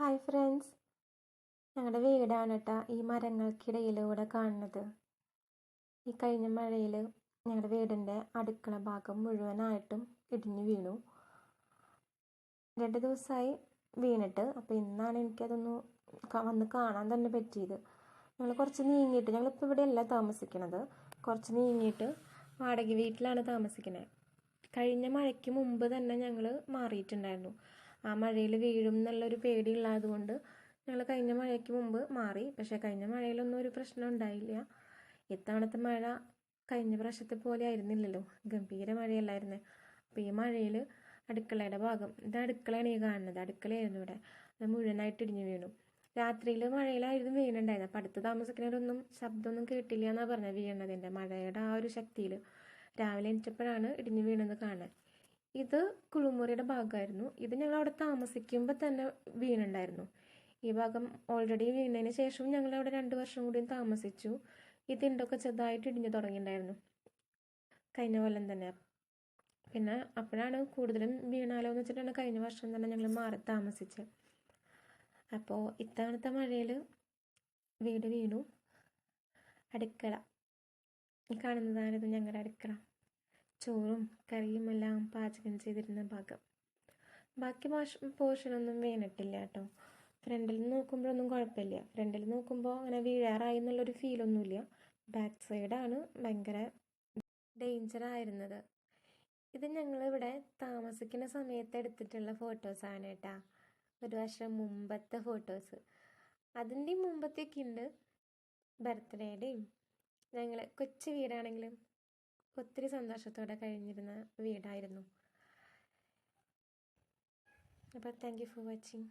Hi friends. ഞങ്ങളുടെ വീടാണ് കേട്ടോ ഈ മരങ്ങൾക്കിടയിലൂടെ കാണുന്നത്. ഈ കഴിഞ്ഞ മഴയിൽ ഞങ്ങളുടെ വീടിന്റെ അടുക്കള ഭാഗം മുഴുവനായിട്ടും ഇടിഞ്ഞു വീണു. രണ്ട് ദിവസമായി വീണിട്ട് അപ്പോൾ ഇന്നാണ് എനിക്കതൊന്ന് വന്ന് കാണാൻ തന്നെ പറ്റിയത്. ഞങ്ങൾ കുറച്ച് നീങ്ങിയിട്ട് ഞങ്ങളിപ്പോൾ ഇവിടെ അല്ല താമസിക്കണത്. കുറച്ച് നീങ്ങിയിട്ട് വാടക വീട്ടിലാണ് താമസിക്കുന്നത് കഴിഞ്ഞ മഴയ്ക്ക് മുമ്പ് തന്നെ ഞങ്ങൾ മാറിയിട്ടുണ്ടായിരുന്നു. ആ മഴയിൽ വീഴും എന്നുള്ളൊരു പേടിയുള്ളതുകൊണ്ട് ഞങ്ങൾ കഴിഞ്ഞ മഴയ്ക്ക് മുമ്പ് മാറി. പക്ഷേ കഴിഞ്ഞ മഴയിലൊന്നും ഒരു പ്രശ്നം ഉണ്ടായില്ല. ഇത്തവണത്തെ മഴ കഴിഞ്ഞ പ്രാവശ്യത്തെ പോലെ ആയിരുന്നില്ലല്ലോ. ഗംഭീര മഴയല്ലായിരുന്നു. അപ്പോൾ ഈ മഴയിൽ അടുക്കളയുടെ ഭാഗം ഇത് അടുക്കളയാണ് ഈ കാണുന്നത്. അടുക്കളയായിരുന്നു ഇവിടെ. അത് മുഴുവനായിട്ട് ഇടിഞ്ഞു വീണു. രാത്രിയിൽ മഴയിലായിരുന്നു വീണുണ്ടായിരുന്നത്. അപ്പം അടുത്ത് താമസിക്കുന്നവരൊന്നും ശബ്ദമൊന്നും കേട്ടില്ല എന്നാണ് പറഞ്ഞത് വീണതിന്റെ മഴയുടെ ആ ഒരു ശക്തിയിൽ രാവിലെ എണീറ്റപ്പോഴാണ് ഇടിഞ്ഞു വീണെന്ന് കാണാൻ. ഇത് കുളിമുറിയുടെ ഭാഗമായിരുന്നു. ഇത് ഞങ്ങൾ അവിടെ താമസിക്കുമ്പോൾ തന്നെ വീണുണ്ടായിരുന്നു. ഈ ഭാഗം ഓൾറെഡി വീണതിന് ശേഷം ഞങ്ങൾ അവിടെ രണ്ട് വർഷം കൂടിയും താമസിച്ചു. ഈ തിണ്ടൊക്കെ ചെറുതായിട്ട് ഇടിഞ്ഞു തുടങ്ങിയിട്ടുണ്ടായിരുന്നു. കഴിഞ്ഞ കൊല്ലം തന്നെ. പിന്നെ അപ്പോഴാണ് കൂടുതലും വീണാലോ എന്ന് വെച്ചിട്ടാണ് കഴിഞ്ഞ വർഷം തന്നെ ഞങ്ങൾ മാറി താമസിച്ചത് അപ്പോൾ ഇത്തവണത്തെ മഴയിൽ വീട് വീണു. അടുക്കള. ഈ കാണുന്നതാണിത് ഞങ്ങളുടെ അടുക്കള. ചോറും കറിയുമെല്ലാം പാചകം ചെയ്തിരുന്ന ഭാഗം. ബാക്കി ഭാഷ പോർഷനൊന്നും വീണിട്ടില്ല കേട്ടോ. ഫ്രണ്ടിൽ നോക്കുമ്പോഴൊന്നും കുഴപ്പമില്ല. ഫ്രണ്ടിൽ നോക്കുമ്പോൾ അങ്ങനെ വീഴാറായി എന്നുള്ളൊരു ഫീലൊന്നുമില്ല ബാക്ക് സൈഡാണ് ഭയങ്കര ഡേഞ്ചർ ആയിരുന്നത്. ഇത് ഞങ്ങളിവിടെ താമസിക്കുന്ന സമയത്ത് എടുത്തിട്ടുള്ള ഫോട്ടോസാണ് കേട്ടാ. ഒരു വർഷം മുമ്പത്തെ ഫോട്ടോസ് അതിന്റെ മുമ്പത്തേക്ക് ഉണ്ട് ബർത്ത്ഡേയുടെയും ഞങ്ങൾ കൊച്ചു വീടാണെങ്കിലും ഒത്തിരി സന്തോഷത്തോടെ കഴിഞ്ഞിരുന്ന വീടായിരുന്നു. അപ്പോൾ താങ്ക് യു ഫോർ വാച്ചിങ്